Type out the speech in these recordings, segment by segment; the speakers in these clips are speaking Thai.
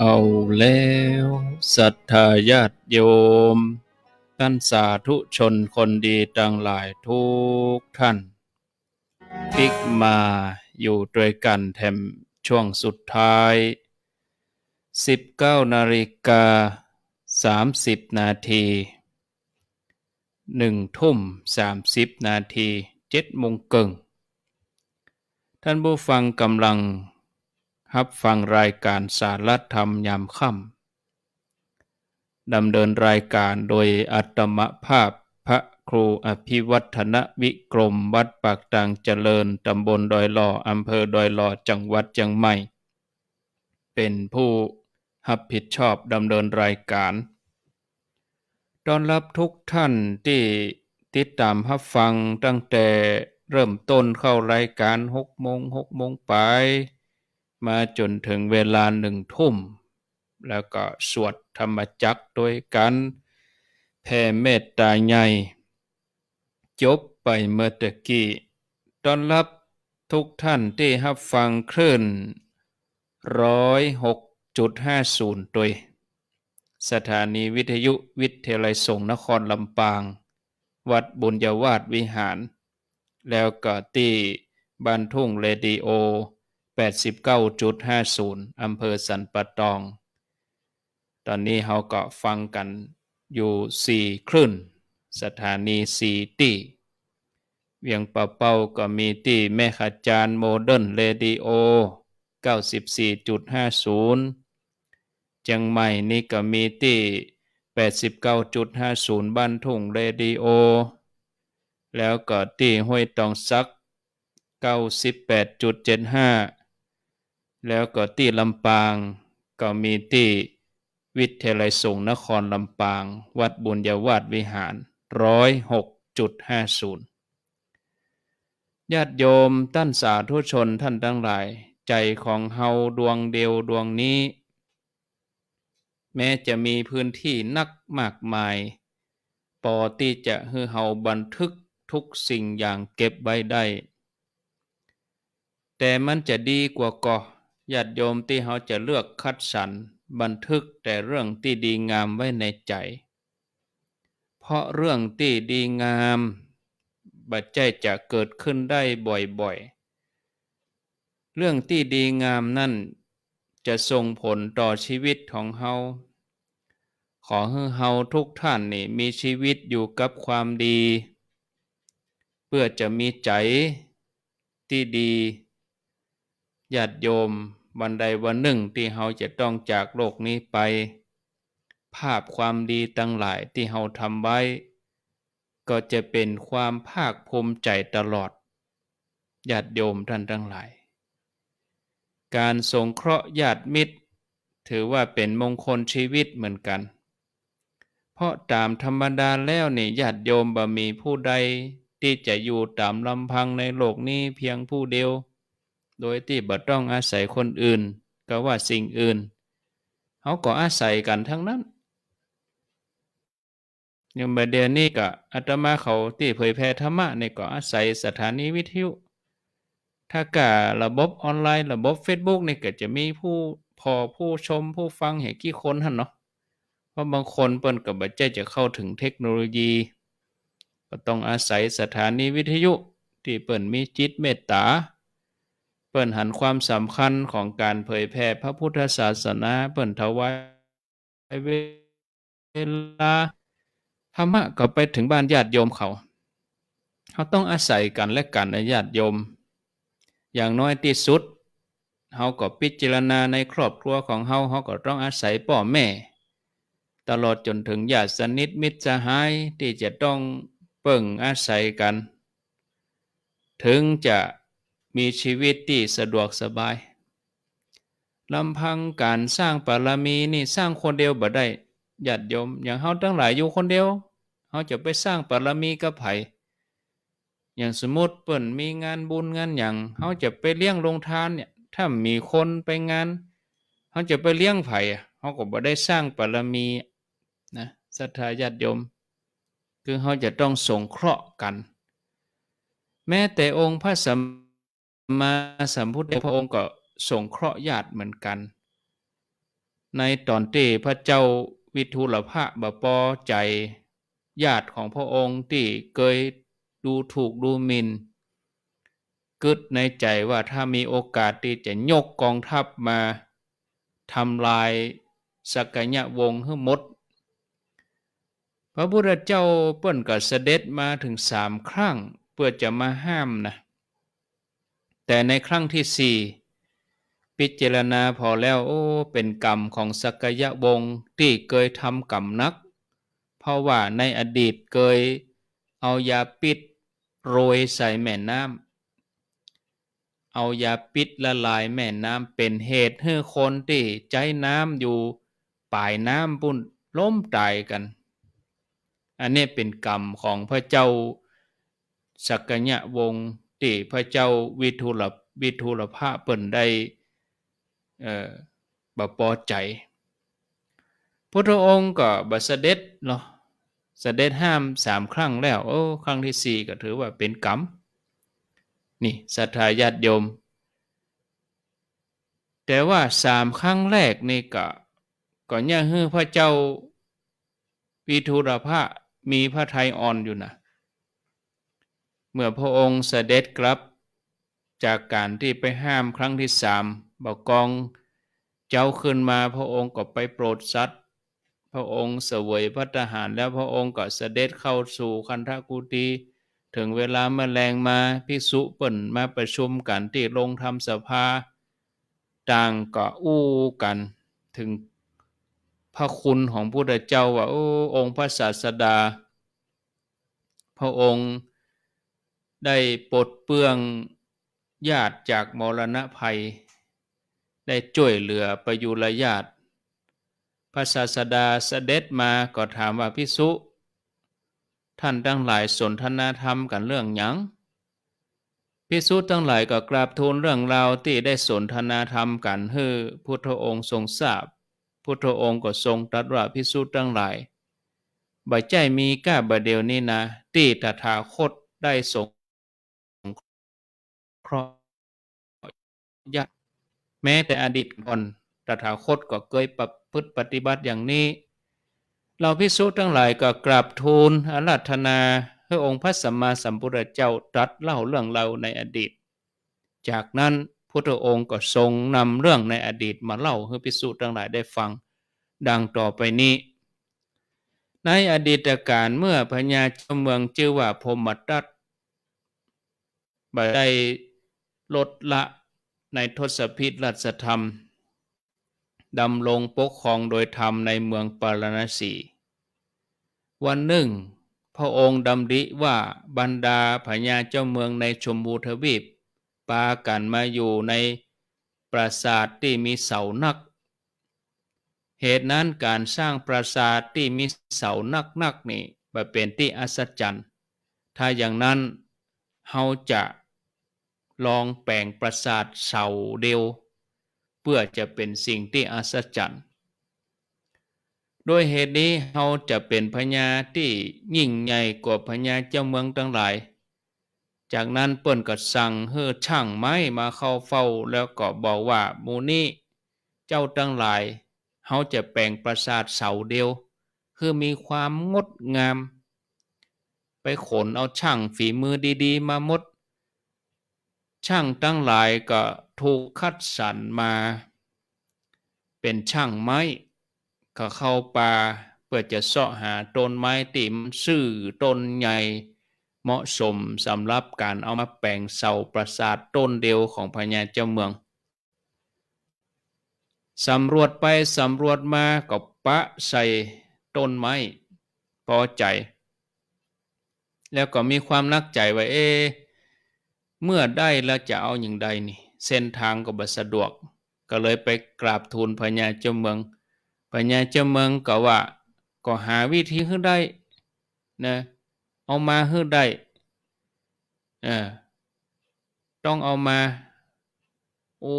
เอาแล้วศรัทธาญาติโยม ท่านสาธุชนคนดีต่างหลายทุกท่านปิกมาอยู่ด้วยกันแถมช่วงสุดท้าย 19นาฬิกา30 นาทีหนึ่งทุ่ม30นาทีเจ็ดโมงเกิงท่านผู้ฟังกำลัง รับฟังรายการสารธรรมยามค่ำดำเนินรายการโดยอัตมภาพพระครูอภิวัฒนวิกรมวัดปากตังเจริญตำบลดอยหล่ออำเภอดอยหล่อจังหวัดเชียงใหม่ เป็นผู้รับผิดชอบดำเนินรายการต้อนรับทุกท่านที่ติดตามรับฟังตั้งแต่เริ่มต้นเข้ารายการหกโมงหกโมงไป มาจนถึงเวลาหนึ่งทุ่ม แล้วก็สวดธรรมจักโดยกันแผ่เมตตาใหญ่จบไปเมื่อตะกี้ต้อนรับทุกท่านที่รับฟังคลื่นร้อยหกจุดห้าศูนย์โดยสถานีวิทยุวิทยาลัยสงฆ์นครลำปาง วัดบุญยวาสวิหาร แล้วก็ที่บ้านทุ่งเรดิโอ 89.50อำเภอสันปะตอง ตอนนี้เราก็ฟังกันอยู่สี่คลื่น สถานีสี่ที่เวียงปะเป้าก็มีที่แม่ขจานโมเดิร์นเรดิโอ 94.50จียงใหม่นี่ก็มีที่ 89.50 บ้านทุ่งเรดิโอ แล้วก็ที่ห้วยตองซัก 98.75 แล้วก็ที่ลำปาง ก็มีที่วิทยาลัยสงฆ์นครลำปาง วัดบุญยวาสวิหาร106.50ญาติโยมท่านสาธุชนท่านทั้งหลาย ใจของเฮาดวงเดียวดวงนี้ แม้จะมีพื้นที่นักมากมายปอที่จะให้เฮาบันทึกทุกสิ่งอย่างเก็บไว้ได้ แต่มันจะดีกว่าก็ ญาติโยมที่เฮาจะเลือกคัดสรรบันทึกแต่เรื่องที่ดีงามไว้ในใจ เพราะเรื่องที่ดีงามบัจใจจะเกิดขึ้นได้บ่อยๆ เรื่องที่ดีงามนั่นจะส่งผลต่อชีวิตของเฮา ขอให้เฮาทุกท่านนี่มีชีวิตอยู่กับความดี เพื่อจะมีใจที่ดีญาติโยม วันใดวันหนึ่งที่เฮาจะต้องจากโลกนี้ไป ภาพความดีตั้งหลายที่เฮาทำไว้ ก็จะเป็นความภาคภูมิใจตลอดญาติโยมท่านทั้งหลาย การสงเคราะห์ญาติมิตร ถือว่าเป็นมงคลชีวิตเหมือนกัน เพราะตามธรรมดาแล้วนี่ญาติโยมบ่มีผู้ใดที่จะอยู่ตามลำพังในโลกนี้เพียงผู้เดียว โดยที่บ่ต้องอาศัยคนอื่น ก็ว่าสิ่งอื่นเขาก็อาศัยกันทั้งนั้นอย่างเดียวนี้ก็อาตมาเขาที่เผยแพร่ธรรมะในก็อาศัยสถานีวิทยุ ถ้ากะระบบออนไลน์ระบบ Facebook นี่ก็จะมีผู้พอผู้ชมผู้ฟังเห็นกี่คนหันเนาะเพราะบางคนเปิ้นก็บ่ใจจะเข้าถึงเทคโนโลยี ก็ต้องอาศัยสถานีวิทยุ ที่เปิ้นมีจิตเมตตา เปิ้นหันความสำคัญของการเผยแพร่พระพุทธศาสนาเปิ้นถวายเวลาธรรมะก็ไปถึงบ้านญาติโยมเขาเขาต้องอาศัยกันและกันในญาติโยม อย่างน้อยที่สุดเฮาก็พิจารณาในครอบครัวของเฮาเฮาก็ต้องอาศัยพ่อแม่ ตลอดจนถึงญาติสนิทมิตรสหายที่จะต้องเปิ่งอาศัยกัน ถึงจะ มีชีวิตที่สะดวกสบายลำพังการสร้างปารมีนี่สร้างคนเดียวบ่ได้ญาติโยม อย่างเฮาทั้งหลายอยู่คนเดียวเฮาจะไปสร้างปารมีกับไผอย่างสมมติเปิ่นมีงานบุญงานอย่างเฮาจะไปเลี้ยงโรงทานเนี่ยถ้ามีคนไปงานเฮาจะไปเลี้ยงไผเฮาก็บ่ได้สร้างปารมีนะศรัทธาญาติโยม คือเขาจะต้องสงเคราะห์กัน แม้แต่องค์พระสัม มาสัมพุทธพระองค์ก็สงเคราะห์ญาติเหมือนกัน ในตอนที่พระเจ้าวิทูลภะบปอใจญาติของพระองค์ที่เคยดูถูกดูหมินกึดในใจว่าถ้ามีโอกาสที่จะยกกองทัพมาทำลายสักยะวงศ์ให้หมด พระพุทธเจ้าเปิ้นก็เสด็จมาถึงสามครั้ง เพื่อจะมาห้ามนะ แต่ในครั้งที่สี่พิจารณาพอแล้วโอ้เป็นกรรมของสักยะวงศ์ที่เคยทำกรรมนัก เพราะว่าในอดีตเคยเอายาปิดโรยใส่แม่น้ำเอายาปิดละลายแม่น้ำเป็นเหตุให้คนที่ใจน้ำอยู่ปลายน้ำปุ่นล้มตายกัน อันนี้เป็นกรรมของพระเจ้าสักยะวงศ์ ที่พระเจ้าวิทุลวิทุลภะเปิ่นได้เอ่อบปอใจพุทธองค์ก็บเสด็จเนาะเสด็จห้ามสามครั้งแล้วโอ้ครั้งที่สี่ก็ถือว่าเป็นกรรมนี่ศรัทธาญาติโยม แต่ว่าสามครั้งแรกนี่ก็ก็ยังให้พระเจ้าวิทุรภะมีพระไทยอ่อนอยู่นะ เมื่อพระองค์เสด็จกลับ จากการที่ไปห้ามครั้งที่สามบอกกองเจ้าขึ้นมาพระองค์ก็ไปโปรดสัตว์พระองค์เสวยพระทหารแล้วพระองค์ก็เสด็จเข้าสู่คันธกุฏีถึงเวลาแมลงมาพิสุเปิ่นมาประชุมกันที่ลงธรรมสภาต่างก็อู้กันถึงพระคุณของพุทธเจ้าว่าโอ้องค์พระศาสดา พระองค์ ได้ปลดเปลื้องญาติจากมรณะภัย ได้ช่วยเหลือประยุรญาติพระศาสดาเสด็จมาก็ถามว่าพิสุ ท่านทั้งหลายสนทนาธรรมกันเรื่องหยังพิสุทั้งหลายก็กราบทูลเรื่องราวที่ได้สนทนาธรรมกันเฮือพุทธองค์ทรงทราบ พุทธองค์ก็ทรงตรัสว่าพิสุทั้งหลายบ่ใจมีก้าบเดียวนี้นะที่ตถาคตได้ทรง เคราะยากแม้แต่อดีตก่อนตถาคตก็เคยประพฤติปฏิบัติอย่างนี้ เราพิสูจน์ทั้งหลายก็กราบทูลอาราธนาให้องค์พระสัมมาสัมพุทธเจ้าตรัสเล่าเรื่องเราในอดีต จากนั้นพุทธองค์ก็ทรงนำเรื่องในอดีตมาเล่าให้พิสูจน์ทั้งหลายได้ฟัง ดังต่อไปนี้ ในอดีตการเมื่อพญาเจ้าเมืองชื่อว่าพมตัตบได้ ลดละในทศพิธรัชธรรม ดำลงปกครองโดยธรรมในเมืองปารณสี วันหนึ่ง พระองค์ดำริว่าบรรดาพญาเจ้าเมืองในชมพูทวีป ปากันมาอยู่ในปราสาทที่มีเสานัก เหตุนั้นการสร้างปราสาทที่มีเสานักนักนี่เป็นที่อัศจรรย์ ถ้าอย่างนั้นเฮาจะ ลองแปลงประสาทเสาเดียวเพื่อจะเป็นสิ่งที่อัศจรรย์โดยเหตุนี้เราจะเป็นพญาที่ยิ่งใหญ่กว่าพญาเจ้าเมืองทั้งหลาย จากนั้นเปิ้นก็สั่งเฮือช่างไม้มาเข้าเฝ้าแล้วก็บอกว่ามูนี้เจ้าทั้งหลายเขาจะแปลงประสาทเสาเดียว คือมีความงดงาม ไปขนเอาช่างฝีมือดีๆ มาหมด ช่างตั้งหลายก็ถูกคัดสรรมา เป็นช่างไม้ก็เข้าป่าเพื่อจะเสาะหาต้นไม้ติมซื่อต้นใหญ่เหมาะสมสำหรับการเอามาแปลงเสาปราสาทต้นเดียวของพญาเจ้าเมืองสำรวจไปสำรวจมาก็ปะใส่ต้นไม้พอใจ แล้วก็มีความนักใจว่าเอ๊ เมื่อได้แล้วจะเอาอย่างใดนี่ เส้นทางก็บ่สะดวก ก็เลยไปกราบทูลพญาเจ้าเมืองพญาเจ้าเมืองก็ว่าก็หาวิธีขึ้นได้นะเอามาขึ้นได้เออต้องเอามา โอ้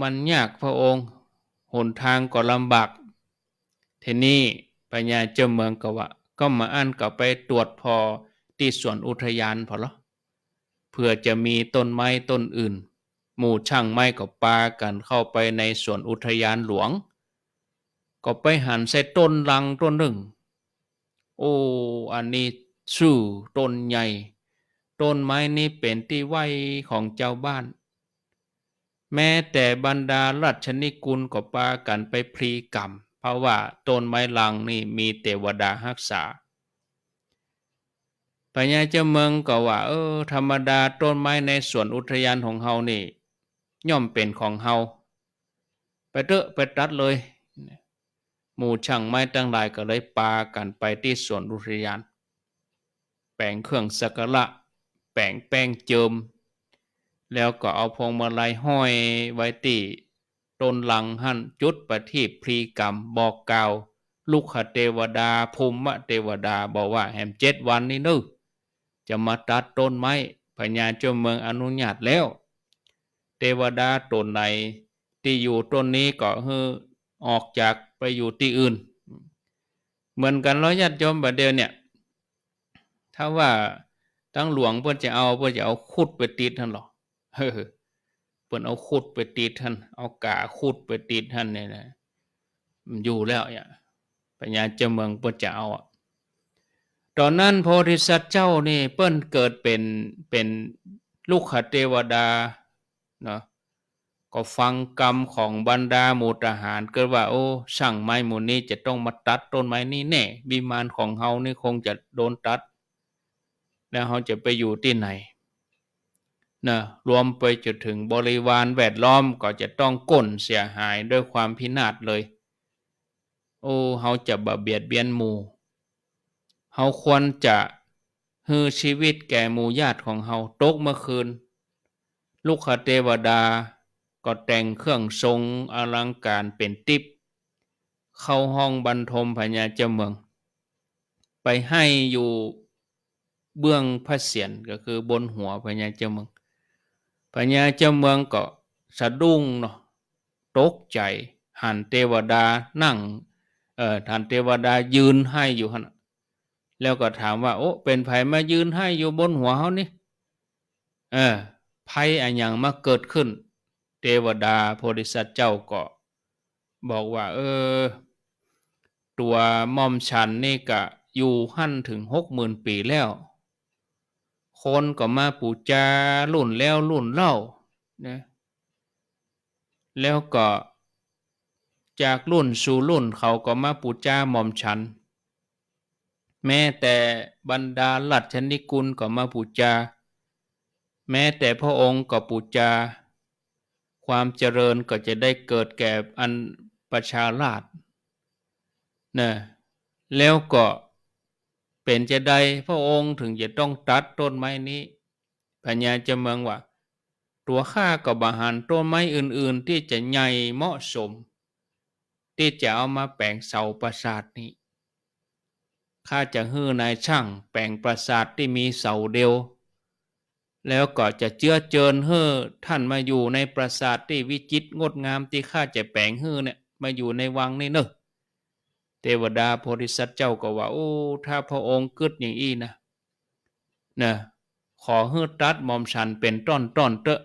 มันยากพระองค์หนทางก็ลำบากทีนี้ปัญญาเจ้าเมืองก็ว่า ก็มาอ่านก็ไปตรวจพอที่สวนอุทยานพอหรอ พื่อจะมีต้นไม้ต้นอื่น หมู่ช่างไม้ก็ปากันเข้าไปในสวนอุทยานหลวง ก็ไปหันใส่ต้นลังต้นหนึ่ง โอ้อันนี้ชื่อต้นใหญ่ ต้นไม้นี้เป็นที่ไว้ของเจ้าบ้าน แม้แต่บรรดารัชนิกุลก็ปากันไปพลีกรรม เพราะว่าต้นไม้ลังนี่มีเทวดารักษา ปัญญาเจ้าเมืองก็ว่า เออ ธรรมดาต้นไม้ในสวนอุทยานของเฮานี่ ย่อมเป็นของเฮาไปเตอะไปตัดเลย หมู่ช่างไม้ตั้งหลายก็เลยปากันไปที่สวนอุทยาน แปลงเครื่องสักระแปลงแป้งเจิม แล้วก็เอาพวงมาลัยห้อยไว้ที่ต้นหลังหันจุดประทีปพรีกรรมบอกกล่าวลูกขเทวดาภูมิเทวดาบอกว่าแหมเจ็ดวันนี้นึ จะมาตัดต้นไม้พญาเจ้าเมืองอนุญาตแล้ว เทวดาตนไหนที่อยู่ต้นนี้ก็คือออกจากไปอยู่ที่อื่น เหมือนกันร้อยญาติโยมแบบเดียวเนี่ย ถ้าว่าตั้งหลวงเพื่อจะเอาเพื่อจะเอาขุดไปติดท่านหรอเฮ้เพื่อนเอาขุดไปติดท่าน เอากาขุดไปติดท่านเนี่ยนะมันอยู่แล้วเนี่ยปัญญาเจ้าเมืองเพื่อจะเอาอะ ตอนนั้นโพธิสัตว์เจ้านี่เปิ้นเกิดเป็นเป็นลูกขเทวดาเนาะก็ฟังกรรมของบรรดาหมู่ทหารเกิดว่าโอ้ช่างไม้หมู่นี้จะต้องมาตัดต้นไม้นี้แน่บิมานของเฮานี่คงจะโดนตัด แล้วเฮาจะไปอยู่ที่ไหนนะรวมไปจนถึงบริวารแวดล้อมก็จะต้องก้นเสียหายด้วยความพินาศเลย โอ้เฮาจะบะเบียดเบียนหมู่ เฮาควรจะฮือชีวิตแก่หมู่ญาติของเฮาตกเมื่อคืน ลูกคเทวดาก็แต่งเครื่องทรงอลังการเป็นติบเข้าห้องบรรทมพญาเจ้าเมือง ไปให้อยู่เบื้องพระเศียรก็คือบนหัวพญาเจ้าเมืองพญาเจ้าเมืองก็สะดุ้งเนาะตกใจหันเทวดานั่งเอ่อหันเทวดายืนให้อยู่หัน แล้วก็ถามว่า โอ้เป็นไผมายืนให้อยู่บนหัวเขานี่เออภัยอันอย่างมาเกิดขึ้น เทวดาโพธิสัตว์เจ้าก็บอกว่า เออ ตัวมอมฉันนี่กะอยู่หั่นถึงหกหมื่นปีแล้ว คนก็มาปูจารุ่นแล้วรุ่นเล่านะแล้วก็จากรุ่นสู่รุ่นเขาก็มาปูจาหม่อมฉัน แม้แต่บรรดาหลัดชนิกุลก็มาปูจา แม้แต่พระองค์ก็ปูจา ความเจริญก็จะได้เกิดแก่อันประชาราชนะแล้วก็เป็นจะได้พระองค์ถึงจะต้องตัดต้นไม้นี้ปัญญาจะเมืองว่า ตัวข้าก็บาหันต้นไม้อื่น ๆ ที่จะใหญ่เหมาะสม ที่จะเอามาแปลงเสาปราสาทนี้ ข้าจะฮื้อนายช่างแปลงปราสาทที่มีเสาเดียว แล้วก็จะเจือเจิญเฮ้อท่านมาอยู่ในปราสาทที่วิจิตรงดงามที่ข้าจะแปลงฮื้อเนี่ยมาอยู่ในวังนี่เนอะเทวดาโพธิสัตว์เจ้าก็ว่า โอ้ ถ้าพระองค์กึดอย่างอี้นะนะขอฮื้อตัดมอมฉันเป็นต้อนต้อนเตอะ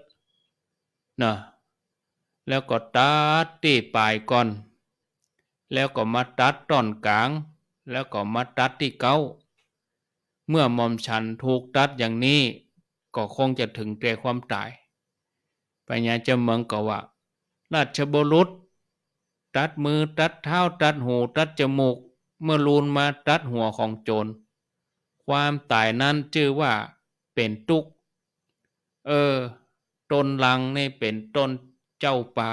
นะแล้วก็ตัดตีปลายก่อน แล้วก็มาตัดต้อนกลาง แล้วก็มาตัดที่เก้า เมื่อมอมฉันถูกตัดอย่างนี้ ก็คงจะถึงแก่ความตายปัญญาเจ้าเมืองก็ว่า ราชบุรุษ ตัดมือตัดเท้าตัดหูตัดจมูก เมื่อลูนมาตัดหัวของโจร ความตายนั้นชื่อว่าเป็นตุก เออต้นลังนี่เป็นต้นเจ้าป่า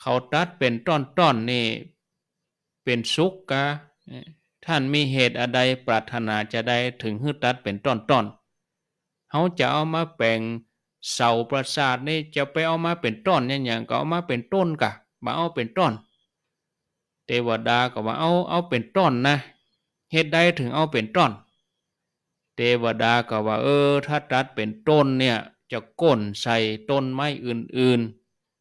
เขาตัดเป็นต้นๆนี่ เป็นสุขกะท่านมีเหตุอะไรปรารถนาจะได้ถึงหื้ตัดเป็นต้นต้นเขาจะเอามาแปลงเสาประสาทนี่จะไปเอามาเป็นต้นเนี่ยอย่างก็เอามาเป็นต้นกะมาเอาเป็นต้น เทวดาก็ว่าเอาเอาเป็นต้นนะเหตุใดถึงเอาเป็นต้น เทวดาก็ว่า เออ ถ้าตัดเป็นต้นเนี่ยจะก้นใส่ต้นไม้อื่น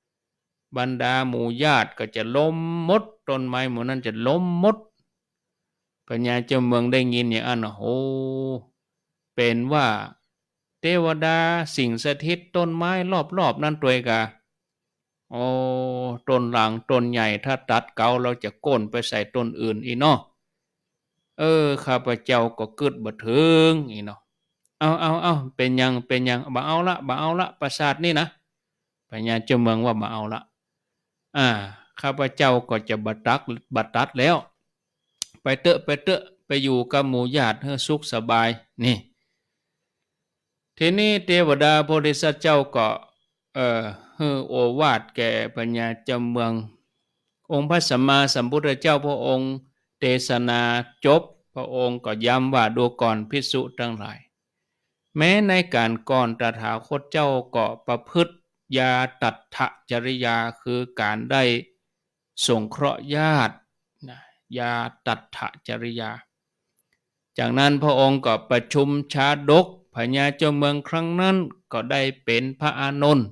ๆ บรรดาหมู่ญาติก็จะล้มมด ต้นไม้หมู่นั้นจะล้มมดปัญญาเจ้าเมืองได้ยินอย่างนั้นโอ้เป็นว่าเทวดาสิ่งสถิตต้นไม้รอบๆนั่นตัวกะโอ้ต้นหลังต้นใหญ่ถ้าตัดเกาเราจะโก้นไปใส่ต้นอื่นอีเนาะเออข้าพเจ้าก็กึดบ่ถึงอีเนาะเอาเอาเอาเป็นยังเป็นยังบ่เอาละบ่เอาละประสาทนี่นะปัญญาเจ้าเมืองว่าบ่เอาละอ่า ข้าพเจ้าก็จะบัตรักบัตรัดแล้ว ไปเตอะไปเตอะไปอยู่กับหมู่ญาติให้สุขสบายนี่ ทีนี้เทวดาโพธิสัตว์เจ้าก็เออให้โอวาทแก่ปัญญาจ้าเมือง องค์พระสัมมาสัมพุทธเจ้าพระองค์เทศนาจบ พระองค์ก็ย้ำว่าดูก่อนพิสุทั้งหลาย แม้ในการก่อนตถาคตเจ้าก็ประพฤติยาตัทธจริยาคือการได้ สงเคราะห์ญาตินะยาตัทธจริยา จากนั้นพระองค์ก็ประชุมชาดกพญาเจ้าเมืองครั้งนั้นก็ได้เป็นพระอานนท์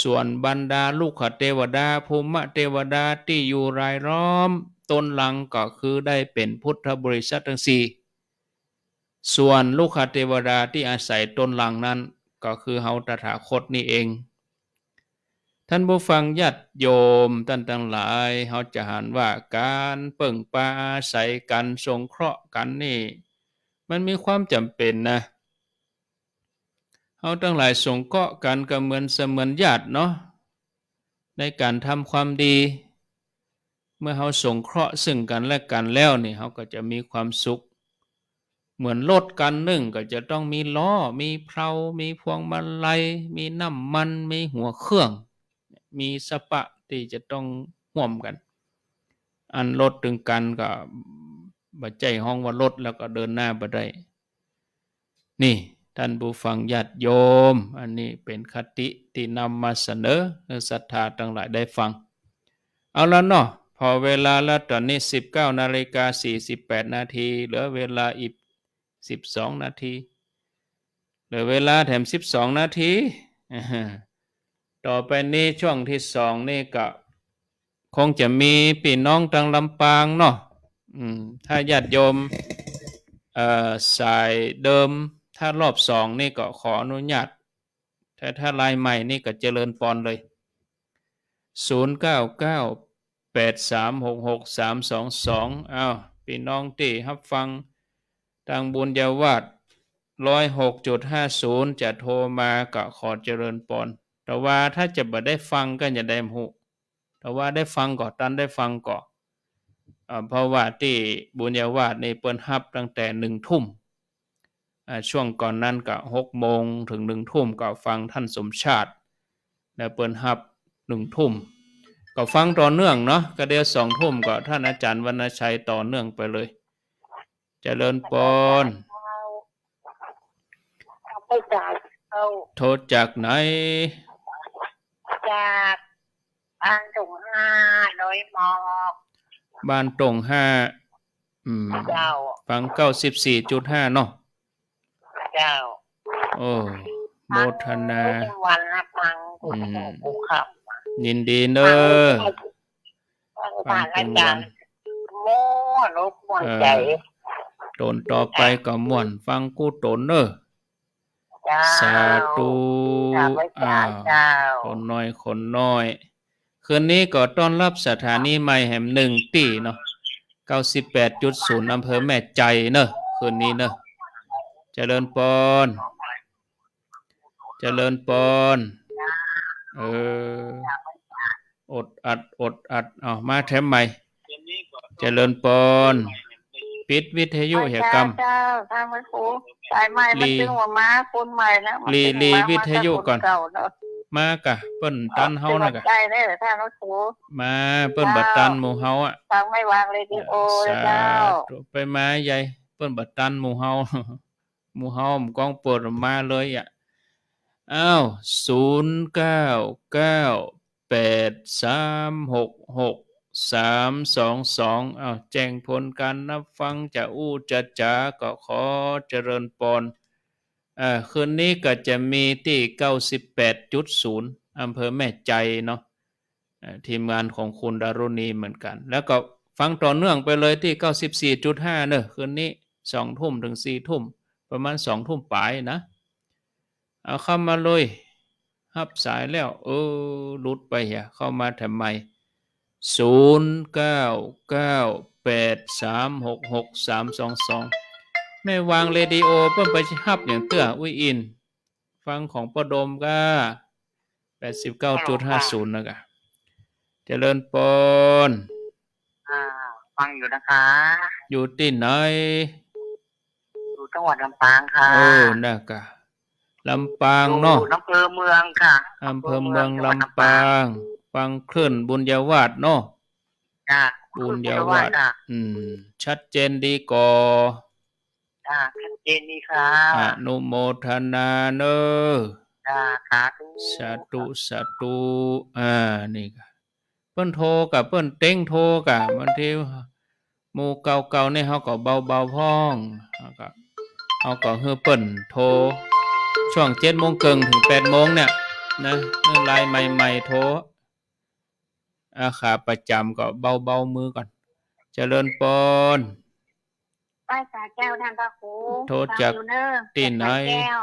ส่วนบรรดาลูกขเทวดาภูมิเทวดาที่อยู่รายล้อมตนหลังก็คือได้เป็นพุทธบริษัททั้งสี่ส่วนลูกขเทวดาที่อาศัยตนหลังนั้นก็คือเฮาตถาคตนี่เอง ท่านผู้ฟังญาติโยมท่านทั้งหลายเขาจะหันว่าการเปิ่งปาอาศัยกันสงเคราะห์กันนี่ มันมีความจำเป็นนะเขาทั้งหลายสงเคราะห์กันก็เหมือนเสมือนญาติเนาะในการทำความดี เมื่อเขาสงเคราะห์ซึ่งกันและกันแล้วนี่เขาก็จะมีความสุข เหมือนรถกันหนึ่งก็จะต้องมีล้อ มีเพลามีพวงมาลัย มีน้ำมัน มีหัวเครื่อง มีสปะที่จะต้องห่วมกัน อันรถถึงกันก็บัใจห้องว่ารถแล้วก็เดินหน้าบ่ได้ นี่ท่านผู้ฟังญาติโยม อันนี้เป็นคติที่นำมาเสนอให้ศรัทธาทั้งหลายได้ฟัง เอาละเนาะพอเวลาแล้วตอนนี้ 19นาฬิกา48 นาที เหลือเวลาอีก 12 นาที เหลือเวลาแถม 12 นาทีอ่าฮะ ต่อไปนี้ช่วงที่สองนี่ก็ คงจะมีพี่น้องทางลำปางเนาะถ้าญาติโยมเอ่อสายเดิม ถ้ารอบสองนี่ก็ขออนุญาตถ้าถ้าลายใหม่นี่ก็เจริญปอนเลยศูนย์เก้าเก้าแปดสามหกหกสามสองสองอ้าวพี่น้องที่รับฟังทางบุญญาวาสร้อยหกจุดห้าศูนย์จะโทรมาก็ขอเจริญปอน แต่ว่าถ้าจะบ่ได้ฟังก็อย่าได้หูแต่ว่าได้ฟังก่อนตันได้ฟังก่อนอ่าเพราะว่าที่บุญญาวาสในเปิ้นฮับตั้งแต่หนึ่งทุ่มอ่าช่วงก่อนนั้นก็หกโมงถึงหนึ่งทุ่มก็ฟังท่านสมชาติ แล้วเปิ้นฮับหนึ่งทุ่มก็ฟังต่อเนื่องเนาะก็เดี๋ยวสองทุ่มก็ท่านอาจารย์วรรณชัยต่อเนื่องไปเลยเจริญปอนเอาไปจากเอาโทษจากไหน จากบางถุงห้าร้อยหมอกบ้านตรงห้าอืมเจ้าฟังเก้าสิบสี่จุดห้าเนาะเจ้า โอ้โมทนาทั้งวันนะฟังกูอืมกูขับยินดีเด้อฟังอาจารย์โม่ลบมวนใจตนต่อไปก็ม่วน ฟังกู้ตนเด้อ เจ้าสาธุสาธุอ้าวเจ้าคนน้อยคนน้อย คืนนี้ก็ต้อนรับสถานีใหม่แห่งหนึ่งตีเนาะ98.0อำเภอแม่ใจเนอะคืนนี้เนอะเจริญปอนเจริญปอนเอออดอัดอดอัดเอามาแถมใหม่ เจริญปอน ปิดวิทยุเหตุกรรมเจ้าทางมันครูสายใหม่มันลีดึงหัวม้าคุณใหม่แล้วมันลีดึงลีมาวิทยุก่อนมาจากคเก่าเนาะมากะ เปิ้นตันเฮานะกะใจได้เหรอท่านครูมาเปิ้นบัดตันหมู่เฮาอะฟังไม่วางเลยดีโอเลยสาเจ้าธุไปมาใหญ่เปิ้นบัดตันหมู่เฮาหมู่เฮามันกองเปิดออกมาเลยอะอ้าวศูนย์เก้าเก้าแปดสามหกหก สามสองสองอ้าวแจ้งผลการนับฟังจะอู้จะจ๋าก็ขอเจริญปอนอ่าคืนนี้ก็จะมีที่เก้าสิบแปดจุดศูนย์อำเภอแม่ใจเนาะทีมงานของคุณดารุณีเหมือนกัน แล้วก็ฟังต่อเนื่องไปเลยที่94.5เนอะคืนนี้สองทุ่มถึงสี่ทุ่ม ประมาณสองทุ่มปลายนะ เอาเข้ามาเลยรับสายแล้ว เออหลุดไปอะเข้ามาทำไม ศูนย์เก้าเก้าแปดสามหกหกสามสองสองแม่วางเรดิโอเพิ่มไปฮับอย่างเตื้ออุ้ยอิน ฟังของประดมก็แปดสิบเก้าจุดห้าศูนย์นะกะเจริญปนอ่าฟังอยู่นะคะ อยู่ที่ไหนอยู่จังหวัดลำปางค่ะเออนะกะลำปางเนาะอยู่อำเภอเมืองค่ะอำเภอเมืองจัหวัดลำปาง ฟังคลื่นบุญญาวาสเนาะจ้าบุญญาวาสจ้าอืม ชัดเจนดีก่อจ้าชัดเจนดีค่ะอนุโมทนาเนอจ้าสาธุสาธุสาธุอ่านี่กะเปิ้นโทรกับเปิ้นเต้งโทรกะบางทีหมู่เก่าๆนี่เฮาก็เบาๆพ้องเฮาก็เฮาก็เฮือเปิ้นโทรช่วง7โมงครึ่งถึง8โมงเนี่ยนะเรื่องลายใหม่ๆโทร อาขาประจำก็เบาๆมือก่อนเจริญปนไหว้สาแก้วท่านพระครูโทษจากฟังอยู่เนอะที่ไหนหานแก้ว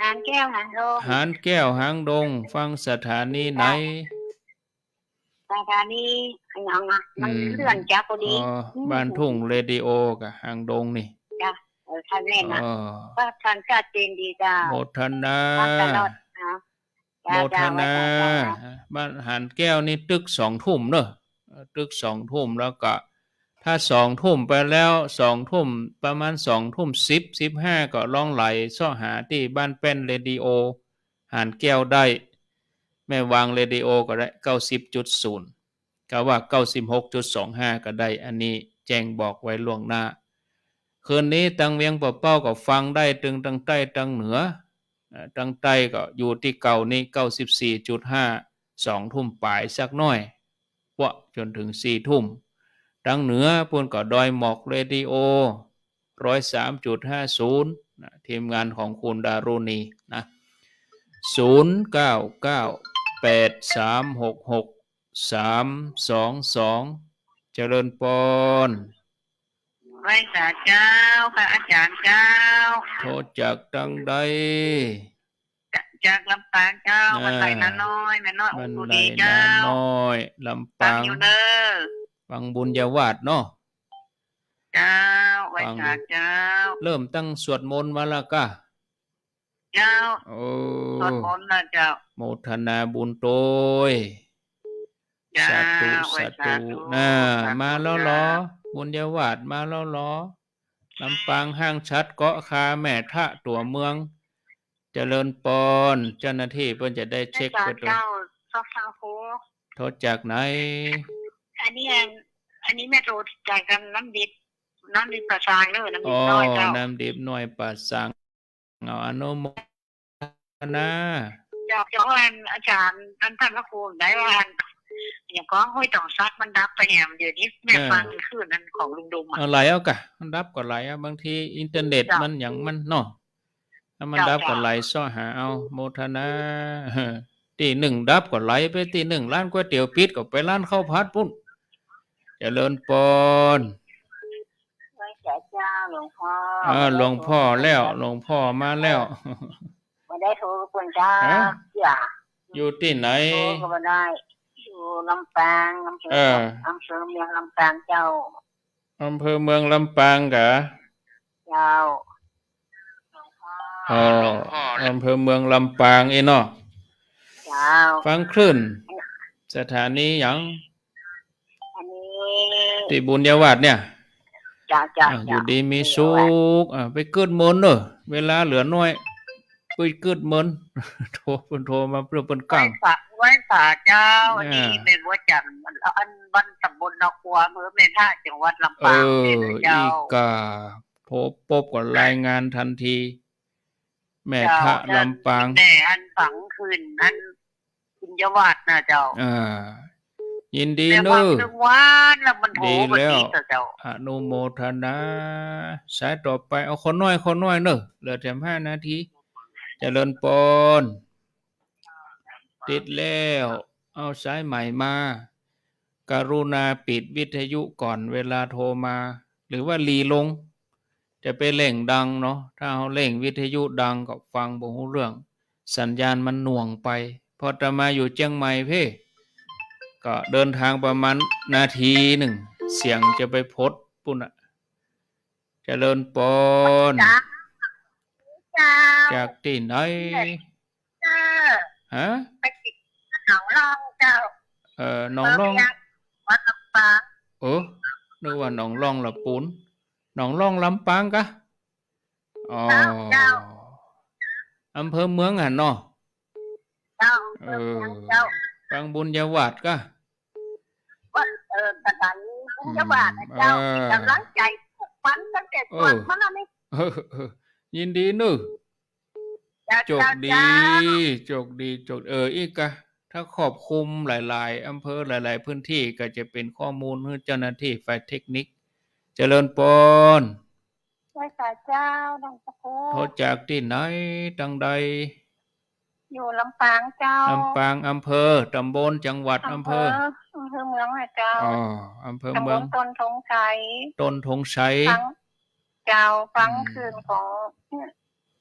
หานแก้วหานโลงหานแก้วหางดง ฟังสถานีไหนรายการนี้ขยังอะมันอืมเลื่อนจากพออ๋ดีอบ้านทุ่งเรดิโอกับหางดงนี่เออท่านเล่นนะอ๋อว่าท่านชัดเจนดีจ้าโมทนาฟังตลอดนะ โมทนาบ้านหานแก้วนี่ตึกสองทุ่มเนอะเอ่อตึกสองทุ่มแล้วก็ ถ้าสองทุ่มไปแล้วสองทุ่มประมาณสองทุ่มสิบสิบห้าก็ล่องไหลซ่อหาที่บ้านแป้นเรดิโอหานแก้วได้ แม่วางเรดิโอก็ได้เก้าสิบจุดศูนย์ก็ว่าเก้าสิบหกจุดสองห้าก็ได้ อันนี้แจ้งบอกไว้ล่วงหน้า คืนนี้ตังเวียงเป่าเป้าก็ฟังได้ตึงตังใต้ตังเหนือเอ่อ ตังใต้ก็อยู่ที่เก่านี่เก้าสิบสี่จุดห้าสองทุ่มปลายสักน่อยปะจนถึงสี่ทุ่มตังเหนือปุ่นก็ดอยหมอกเรดิโอร้อยสามจุดห้าศูนย์ทีมงานของคุณดารุณีนะศูนย์เก้าเก้าแปดสามหกหกสามสองสองเจริญปน ไหว้สาเจ้าค่ะอาจารย์เจ้า โทษจากดังใด จากจากลำปางเจ้าอ่าวันไหลนาน้อยแม่น้อยบัอุนตุไดดีนาเจ้าน้อยลำฟัปางงอยู่เด้อฟังบุญญาวาสเนาะเจ้าไหว้สาเจ้า เริ่มตั้งสวดมนต์มาและกะเจ้าโอ้สวดมนต์นะเจ้าโมทนาบุญโตยเจ้า สาธุไหว้สาธุน่ามาแล้วเหรอบุญญาวาสมาแล้วเหรอลำปางห้างชัดเกาะคาแม่ทะตัวเมือง เจริญปอนเจ้าหน้าที่เพิ่นจะได้เช็คอาจาไปรย์ตัวเจ้าซอกซาโคโทษจากไหน อันนี้อันอันนี้แม่โตจ่ายกันน้ำดิบน้ำดิบประสางเนอะน้ำดิอ๋บอน้อยเจ้าน้ำดิบหน่วยปัสสังเอาอนุโมทนาจากจากอันอาจารย์ท่านท่านพระครูได้ว่า อันอย่างก็ห้อยต่องซักมันดับไปแหมเดี๋ยวนี้แม่ฟังคืนนั้นของลุงดมอะเอาไหลเอากะมันดับก็ไหลเอาบางทีอินเทอร์เน็ตจ้ะมันอย่างมันเนาะถ้ามันจ้ะดับก็จ้ะไหลซ่อหาเอาโมทนาตีหนึ่งดับก็ไหลไปตีหนึ่งร้านก๋วยเตี๋ยวปิดก็ไปร้านข้าวผัดปุ้นเจริญปอนไหว้สาเจ้าหลวงพ่ออ่าหลวงพ่อแล้ว หลวงพ่อมาแล้วไม่ได้โทรกวนจ้าฮะอย่าอยู่ที่ไหนโทรก็ไม่ได้ อยู่ลำปางอำเภเอออ อำเภอเมืองลำปางเจ้าอำเภอเมืองลำปางกะเจ้าอ๋ออำเภอเมืองลำปางเองเนาะเจ้า ฟังคลื่น สถานีหยังอันนี้ที่บุญญาวาสเนี่ยเจ้าเจ้าอะอเจ้ายู่ดีมีสุขอะไปเกิดมนต์เนอะเวลาเหลือน้อย ไปเกิดมนต์โทรเพิ่นโทรมาเพื่อเพิ่นไหว้กั้งสาไหว้สาเจ้าอันนี้อ่าเป็นวัดจันทร์มันอันบ้านตำบลนอกวัวอำเภอเมท่าจังหวัดลำเอปางอเนี่ยนะอีเจ้ากาโทรปบก็รายงานทันที แม่ทะลำปางแน่อันฝังคืนอันคุณยวัดนะเจ้าอ่ายินดีแต่เนวัอะนหนึ่งวันแล้วมันโทรดีมาแล้วดีเจ้าอนุโมทนา สายต่อไปเอาคนน้อยคนน้อยเนอะเหลือแถมห้านาที เจริญปนติดแล้ว เอาสายใหม่มาการุณาปิดวิทยุก่อนเวลาโทรมา หรือว่ารีลง จะไปเล่งดังเนาะ ถ้าเอาเล่งวิทยุดังก็ฟังบ่ฮู้เรื่อง สัญญาณมันหน่วงไป พออาตมาอยู่เชียงใหม่เพ่ก็เดินทางประมาณนาทีหนึ่ง เสียงจะไปพดปุ่นอะเจริญปนจ้าเจ้าจากที่ไหนเจ้าฮะ ไปกินหนองรองเจ้าเอ่อหนองร่อง วัดลำปางเออนึกว่าหนองร่องละปูนหนองร่องลำปางกะ อ๋ออำเภอเมืองอะเนาะ เจ้าเออ เจ้าบางบุญยาวาดกะว่าเออสถานีพุทธบาทนะเจ้าเออกำลังใจทุกวันตั้งแต่ตอนมันอะไรเออเออ ยินดีเนึเจ้าโจกเจ้าดีเจ้าโจกดีโจกเอออีกกะถ้าขอบคุมหลาย ๆ อำเภอหลาย ๆ พื้นที่ก็จะเป็นข้อมูลให้เจ้าหน้าที่ฝ่ายเทคนิค เจริญปนใช่ค่ะเจ้าน้องตะโกโทษจากที่ไหนตังใด อยู่ลำปางเจ้าลำปางอำเภอตำบลจังหวัดอำเภออำเภอเมืองนะเจ้าอ๋ออำเภอตำบเมืองลต้นทงชัยต้นธงชัยฟัง เจ้าฟังอืมคืนของ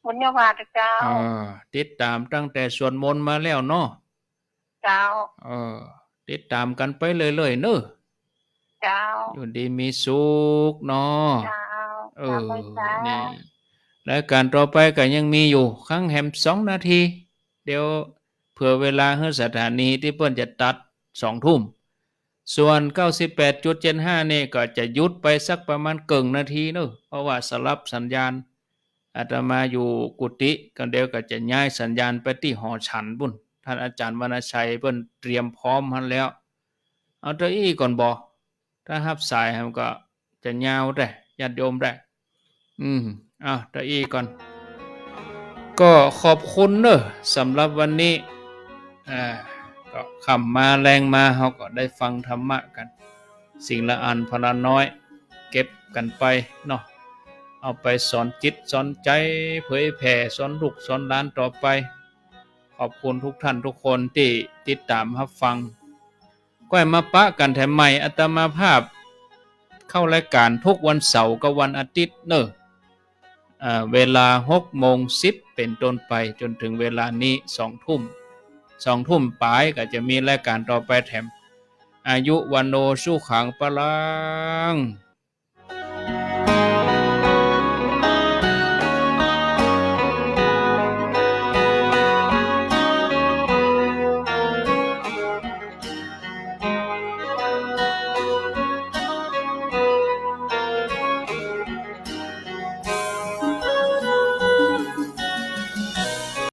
บุญญาวาสเจ้าอ่าติดตามตั้งแต่สวดมนต์มาแล้วเนาะเจ้าเออติดตามกันไปเรื่อยๆเนอะเจ้าอยู่ดีมีสุขเนาะเจ้าเออเจ้านี่รายการต่อไปก็ยังมีอยู่ครั้งแฮมสองนาที เดี๋ยวเผื่อเวลาให้สถานีที่เปิ้นจะตัดสองทุ่ม ส่วน 98.75นี่ก็จะยุดไปสักประมาณเกึ่งนาทีเนอะเพราะว่าสลับสัญญาณอาตมาอยู่กุฏิกันเดียวก็จะย้ายสัญญาณไปที่หอฉันบุ่นท่านอาจารย์วรรณชัยเปิ้นเตรียมพร้อมหันแล้ว เอาเตัวอี้ก่อนบอถ้าหับสายมันก็จะยาวได้ญาติโยมได้ อืมอะเตัวอี้ก่อน ก็ขอบคุณเนอะสำหรับวันนี้อ่า ก็คำมาแรงมาเขาก็ได้ฟังธรรมะกัน สิ่งละอันพละน้อย เก็บกันไปเนาะเอาไปสอนจิตสอนใจเผยแผ่สอนลูกสอนล้านต่อไป ขอบคุณทุกท่านทุกคนที่ติดตามรับฟังก็ให้มาปะกันแถมใหม่อัตมาภาพ เข้ารายการทุกวันเสาร์กับวันอาทิตย์เนอะเวลาหกโมงสิบเป็นต้นไปจนถึงเวลานี้สองทุ่ม สองทุ่มปลายก็จะมีรายการต่อไปแถม อายุวันโนสู้ขังปลัง